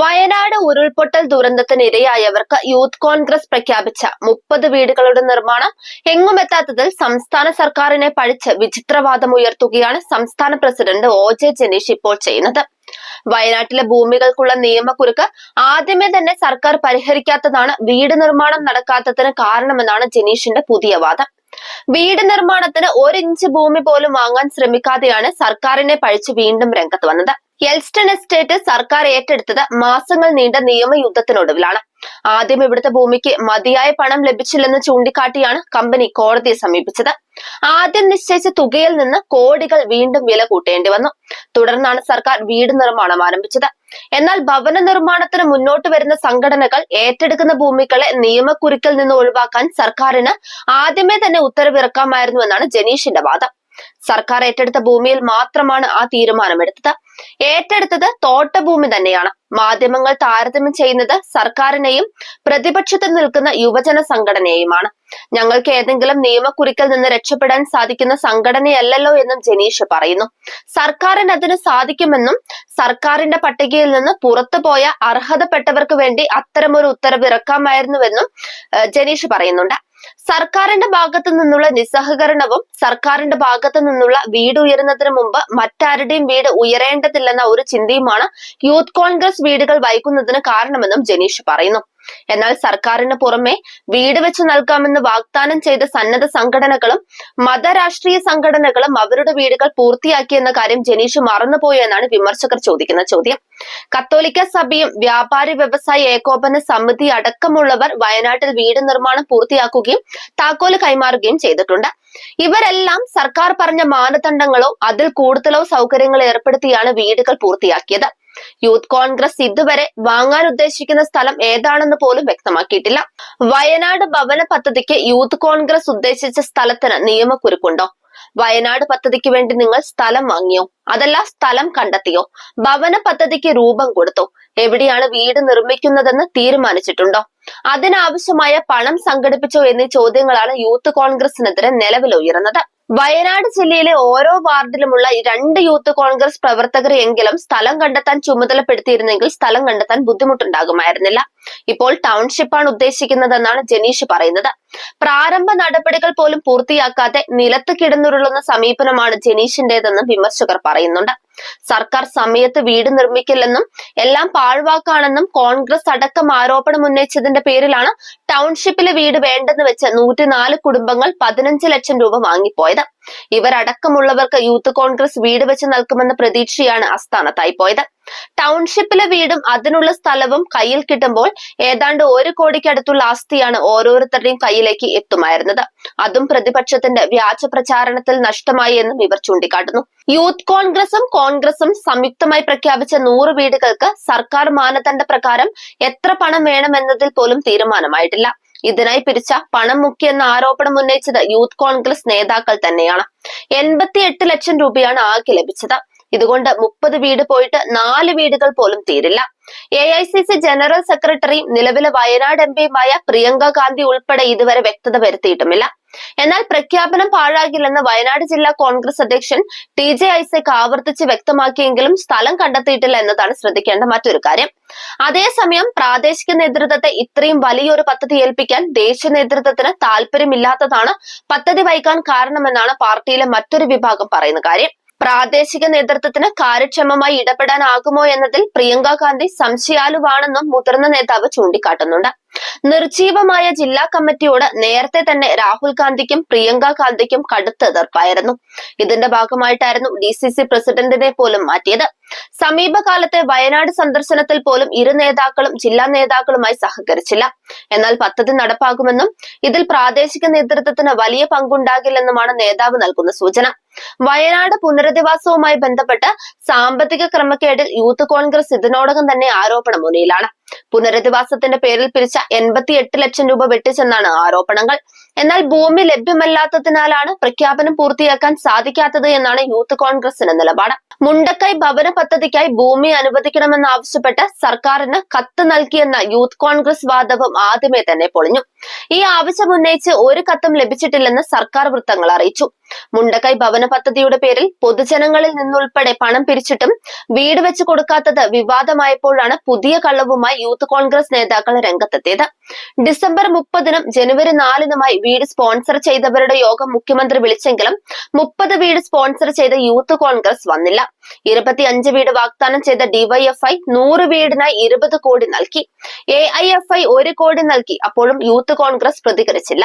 വയനാട് ഉരുൾപൊട്ടൽ ദുരന്തത്തിനിരയായവർക്ക് യൂത്ത് കോൺഗ്രസ് പ്രഖ്യാപിച്ച മുപ്പത് വീടുകളുടെ നിർമ്മാണം എങ്ങുമെത്താത്തതിൽ സംസ്ഥാന സർക്കാരിനെ പഴിച്ച് വിചിത്രവാദം ഉയർത്തുകയാണ് സംസ്ഥാന പ്രസിഡന്റ് ഒ ജെ ജനീഷ് ഇപ്പോൾ ചെയ്യുന്നത്. വയനാട്ടിലെ ഭൂമികൾക്കുള്ള നിയമക്കുരുക്ക് ആദ്യമേ തന്നെ സർക്കാർ പരിഹരിക്കാത്തതാണ് വീട് നിർമ്മാണം നടക്കാത്തതിന് കാരണമെന്നാണ് ജനീഷിന്റെ പുതിയ വാദം. വീട് നിർമ്മാണത്തിന് ഒരു ഇഞ്ച് ഭൂമി പോലും വാങ്ങാൻ ശ്രമിക്കാതെയാണ് സർക്കാരിനെ പഴിച്ച് വീണ്ടും രംഗത്ത് വന്നത്. എൽസ്റ്റൺ എസ്റ്റേറ്റ് സർക്കാർ ഏറ്റെടുത്തത് മാസങ്ങൾ നീണ്ട നിയമയുദ്ധത്തിനൊടുവിലാണ്. ആദ്യം ഇവിടുത്തെ ഭൂമിക്ക് മതിയായ പണം ലഭിച്ചില്ലെന്ന് ചൂണ്ടിക്കാട്ടിയാണ് കമ്പനി കോടതിയെ സമീപിച്ചത്. ആദ്യം നിശ്ചയിച്ച തുകയിൽ നിന്ന് കോടികൾ വീണ്ടും വില കൂട്ടേണ്ടി വന്നു. തുടർന്നാണ് സർക്കാർ വീട് നിർമ്മാണം ആരംഭിച്ചത്. എന്നാൽ ഭവന നിർമ്മാണത്തിന് മുന്നോട്ട് വരുന്ന സംഘടനകൾ ഏറ്റെടുക്കുന്ന ഭൂമികളെ നിയമക്കുരുക്കിൽ നിന്ന് ഒഴിവാക്കാൻ സർക്കാരിന് ആദ്യമേ തന്നെ ഉത്തരവിറക്കാമായിരുന്നു എന്നാണ് ജനീഷിന്റെ വാദം. സർക്കാർ ഏറ്റെടുത്ത ഭൂമിയിൽ മാത്രമാണ് ആ തീരുമാനമെടുത്തത്. ഏറ്റെടുത്തത് തോട്ടഭൂമി തന്നെയാണ്. മാധ്യമങ്ങൾ താരതമ്യം ചെയ്യുന്നത് സർക്കാരിനെയും പ്രതിപക്ഷത്തിൽ നിൽക്കുന്ന യുവജന സംഘടനയെയുമാണ്. ഞങ്ങൾക്ക് ഏതെങ്കിലും നിയമക്കുറിക്കൽ നിന്ന് രക്ഷപ്പെടാൻ സാധിക്കുന്ന സംഘടനയല്ലല്ലോ എന്നും ജനീഷ് പറയുന്നു. സർക്കാരിന് അതിന് സാധിക്കുമെന്നും സർക്കാരിന്റെ പട്ടികയിൽ നിന്ന് പുറത്തുപോയ അർഹതപ്പെട്ടവർക്ക് വേണ്ടി അത്തരമൊരു ഉത്തരവ് ഇറക്കാമായിരുന്നുവെന്നും ജനീഷ് പറയുന്നുണ്ട്. സർക്കാരിന്റെ ഭാഗത്തു നിന്നുള്ള നിസ്സഹകരണവും സർക്കാരിന്റെ ഭാഗത്തു നിന്നുള്ള വീട് ഉയരുന്നതിന് മുമ്പ് മറ്റാരുടെയും വീട് ഉയരേണ്ടതില്ലെന്ന ഒരു ചിന്തയുമാണ് യൂത്ത് കോൺഗ്രസ് വീടുകൾ വൈകുന്നതിന് കാരണമെന്നും ജനീഷ് പറയുന്നു. എന്നാൽ സർക്കാരിന് പുറമെ വീട് വെച്ച് നൽകാമെന്ന് വാഗ്ദാനം ചെയ്ത സന്നദ്ധ സംഘടനകളും മതരാഷ്ട്രീയ സംഘടനകളും അവരുടെ വീടുകൾ പൂർത്തിയാക്കിയെന്ന കാര്യം ജനീഷ് മറന്നുപോയോ എന്നാണ് വിമർശകർ ചോദിക്കുന്ന ചോദ്യം. കത്തോലിക്ക സഭയും വ്യാപാരി വ്യവസായ ഏകോപന സമിതി അടക്കമുള്ളവർ വയനാട്ടിൽ വീട് നിർമ്മാണം പൂർത്തിയാക്കുകയും താക്കോൽ കൈമാറുകയും ചെയ്തിട്ടുണ്ട്. ഇവരെല്ലാം സർക്കാർ പറഞ്ഞ മാനദണ്ഡങ്ങളോ അതിൽ കൂടുതലോ സൗകര്യങ്ങൾ ഏർപ്പെടുത്തിയാണ് വീടുകൾ പൂർത്തിയാക്കിയത്. യൂത്ത് കോൺഗ്രസ് ഇതുവരെ വാങ്ങാൻ ഉദ്ദേശിക്കുന്ന സ്ഥലം ഏതാണെന്ന് പോലും വ്യക്തമാക്കിയിട്ടില്ല. വയനാട് ഭവന പദ്ധതിക്ക് യൂത്ത് കോൺഗ്രസ് ഉദ്ദേശിച്ച സ്ഥലത്തിന് നിയമക്കുരുക്കുണ്ടോ? വയനാട് പദ്ധതിക്ക് വേണ്ടി നിങ്ങൾ സ്ഥലം വാങ്ങിയോ? അതല്ല സ്ഥലം കണ്ടെത്തിയോ? ഭവന പദ്ധതിക്ക് രൂപം കൊടുത്തോ? എവിടെയാണ് വീട് നിർമ്മിക്കുന്നതെന്ന് തീരുമാനിച്ചിട്ടുണ്ടോ? അതിനാവശ്യമായ പണം സംഘടിപ്പിച്ചോ എന്നീ ചോദ്യങ്ങളാണ് യൂത്ത് കോൺഗ്രസിനെതിരെ നിലവിൽ ഉയർന്നത് വയനാട് ജില്ലയിലെ ഓരോ വാർഡിലുമുള്ള രണ്ട് യൂത്ത് കോൺഗ്രസ് പ്രവർത്തകരെ എങ്കിലും സ്ഥലം കണ്ടെത്താൻ ചുമതലപ്പെടുത്തിയിരുന്നെങ്കിൽ സ്ഥലം കണ്ടെത്താൻ ബുദ്ധിമുട്ടുണ്ടാകുമായിരുന്നില്ല. ഇപ്പോൾ ടൗൺഷിപ്പാണ് ഉദ്ദേശിക്കുന്നതെന്നാണ് ജനീഷ് പറയുന്നത്. പ്രാരംഭ നടപടികൾ പോലും പൂർത്തിയാക്കാതെ നിലത്ത് കിടന്നുരുളുന്ന സമീപനമാണ് ജനീഷിന്റേതെന്നും വിമർശകർ പറയുന്നുണ്ട്. സർക്കാർ സമയത്ത് വീട് നിർമ്മിക്കില്ലെന്നും എല്ലാം പാഴ്വാക്കാണെന്നും കോൺഗ്രസ് അടക്കം ആരോപണം ഉന്നയിച്ചതിന്റെ പേരിലാണ് ടൗൺഷിപ്പിലെ വീട് വേണ്ടെന്ന് വെച്ച് നൂറ്റിനാല് കുടുംബങ്ങൾ പതിനഞ്ച് ലക്ഷം രൂപ വാങ്ങിപ്പോയത്. ഇവരടക്കമുള്ളവർക്ക് യൂത്ത് കോൺഗ്രസ് വീട് വെച്ച് നൽകുമെന്ന പ്രതീക്ഷയാണ് അസ്ഥാനത്തായി പോയത്. ടൗൺഷിപ്പിലെ വീടും അതിനുള്ള സ്ഥലവും കയ്യിൽ കിട്ടുമ്പോൾ ഏതാണ്ട് ഒരു കോടിക്കടുത്തുള്ള ആസ്തിയാണ് ഓരോരുത്തരുടെയും കയ്യിലേക്ക് എത്തുമായിരുന്നത്. അതും പ്രതിപക്ഷത്തിന്റെ വ്യാജ പ്രചാരണത്തിൽ നഷ്ടമായി എന്നും ഇവർ ചൂണ്ടിക്കാട്ടുന്നു. യൂത്ത് കോൺഗ്രസും കോൺഗ്രസും സംയുക്തമായി പ്രഖ്യാപിച്ച നൂറ് വീടുകൾക്ക് സർക്കാർ മാനദണ്ഡ പ്രകാരം എത്ര പണം വേണമെന്നതിൽ പോലും തീരുമാനമായിട്ടില്ല. ഇതിനായി പിരിച്ച പണം മുക്കിയെന്ന ആരോപണം ഉന്നയിച്ചത് യൂത്ത് കോൺഗ്രസ് നേതാക്കൾ തന്നെയാണ്. എൺപത്തിയെട്ട് ലക്ഷം രൂപയാണ് ആകെ ലഭിച്ചത്. ഇതുകൊണ്ട് മുപ്പത് വീട് പോയിട്ട് നാല് വീടുകൾ പോലും തീരില്ല. A I C C general സെക്രട്ടറിയും നിലവിലെ വയനാട് എം പിയുമായ പ്രിയങ്ക ഗാന്ധി ഉൾപ്പെടെ ഇതുവരെ വ്യക്തത വരുത്തിയിട്ടുമില്ല. എന്നാൽ പ്രഖ്യാപനം പാഴാകില്ലെന്ന് വയനാട് ജില്ലാ കോൺഗ്രസ് അധ്യക്ഷൻ ടി ജെ ഐസക് ആവർത്തിച്ച് വ്യക്തമാക്കിയെങ്കിലും സ്ഥലം കണ്ടെത്തിയിട്ടില്ല എന്നതാണ് ശ്രദ്ധിക്കേണ്ട മറ്റൊരു കാര്യം. അതേസമയം പ്രാദേശിക നേതൃത്വത്തെ ഇത്രയും വലിയൊരു പദ്ധതി ഏൽപ്പിക്കാൻ ദേശീയ നേതൃത്വത്തിന് താല്പര്യമില്ലാത്തതാണ് പദ്ധതി വൈകാൻ കാരണമെന്നാണ് പാർട്ടിയിലെ മറ്റൊരു വിഭാഗം പറയുന്ന കാര്യം. പ്രാദേശിക നേതൃത്വത്തിന് കാര്യക്ഷമമായി ഇടപെടാനാകുമോ എന്നതിൽ പ്രിയങ്ക ഗാന്ധി സംശയാലുവാണെന്നും മുതിർന്ന നേതാവ് ചൂണ്ടിക്കാട്ടുന്നുണ്ട്. നിർജീവമായ ജില്ലാ കമ്മിറ്റിയോട് നേരത്തെ തന്നെ രാഹുൽ ഗാന്ധിക്കും പ്രിയങ്ക ഗാന്ധിക്കും കടുത്ത എതിർപ്പായിരുന്നു. ഇതിന്റെ ഭാഗമായിട്ടായിരുന്നു ഡി സി സി പ്രസിഡന്റിനെ പോലും മാറ്റിയത്. സമീപകാലത്തെ വയനാട് സന്ദർശനത്തിൽ പോലും ഇരു നേതാക്കളും ജില്ലാ നേതാക്കളുമായി സഹകരിച്ചില്ല. എന്നാൽ പദ്ധതി നടപ്പാക്കുമെന്നും ഇതിൽ പ്രാദേശിക നേതൃത്വത്തിന് വലിയ പങ്കുണ്ടാകില്ലെന്നുമാണ് നേതാവ് നൽകുന്ന സൂചന. വയനാട് പുനരധിവാസവുമായി ബന്ധപ്പെട്ട് സാമ്പത്തിക ക്രമക്കേടിൽ യൂത്ത് കോൺഗ്രസ് ഇതിനോടകം തന്നെ ആരോപണം മുനയിലാണ് പുനരധിവാസത്തിന്റെ പേരിൽ പിരിച്ച എൺപത്തിയെട്ട് ലക്ഷം രൂപ വെട്ടിച്ചെന്നാണ് ആരോപണങ്ങൾ. എന്നാൽ ഭൂമി ലഭ്യമല്ലാത്തതിനാലാണ് പ്രഖ്യാപനം പൂർത്തിയാക്കാൻ സാധിക്കാത്തത് എന്നാണ് യൂത്ത് കോൺഗ്രസിന്റെ നിലപാട്. മുണ്ടക്കൈ ഭവന പദ്ധതിക്കായി ഭൂമി അനുവദിക്കണമെന്നാവശ്യപ്പെട്ട് സർക്കാരിന് കത്ത് നൽകിയെന്ന യൂത്ത് കോൺഗ്രസ് വാദവും ആദ്യമേ തന്നെ പൊളിഞ്ഞു. ഈ ആവശ്യം ഉന്നയിച്ച് ഒരു കത്തും ലഭിച്ചിട്ടില്ലെന്ന് സർക്കാർ വൃത്തങ്ങൾ അറിയിച്ചു. മുണ്ടക്കൈ ഭവന പദ്ധതിയുടെ പേരിൽ പൊതുജനങ്ങളിൽ നിന്നുൾപ്പെടെ പണം പിരിച്ചിട്ടും വീട് വെച്ച് കൊടുക്കാത്തത് വിവാദമായപ്പോഴാണ് പുതിയ കള്ളവുമായി യൂത്ത് കോൺഗ്രസ് നേതാക്കൾ രംഗത്തെത്തിയത്. ഡിസംബർ മുപ്പതിനും ജനുവരി നാലിനുമായി വീട് സ്പോൺസർ ചെയ്തവരുടെ യോഗം മുഖ്യമന്ത്രി വിളിച്ചെങ്കിലും മുപ്പത് വീട് സ്പോൺസർ ചെയ്ത യൂത്ത് കോൺഗ്രസ് വന്നില്ല. ഇരുപത്തിയഞ്ച് വീട് വാഗ്ദാനം ചെയ്ത ഡിവൈഎഫ്ഐ നൂറ് വീടിനായി ഇരുപത് കോടി നൽകി. എ ഒരു കോടി നൽകി. അപ്പോഴും യൂത്ത് കോൺഗ്രസ് പ്രതികരിച്ചില്ല.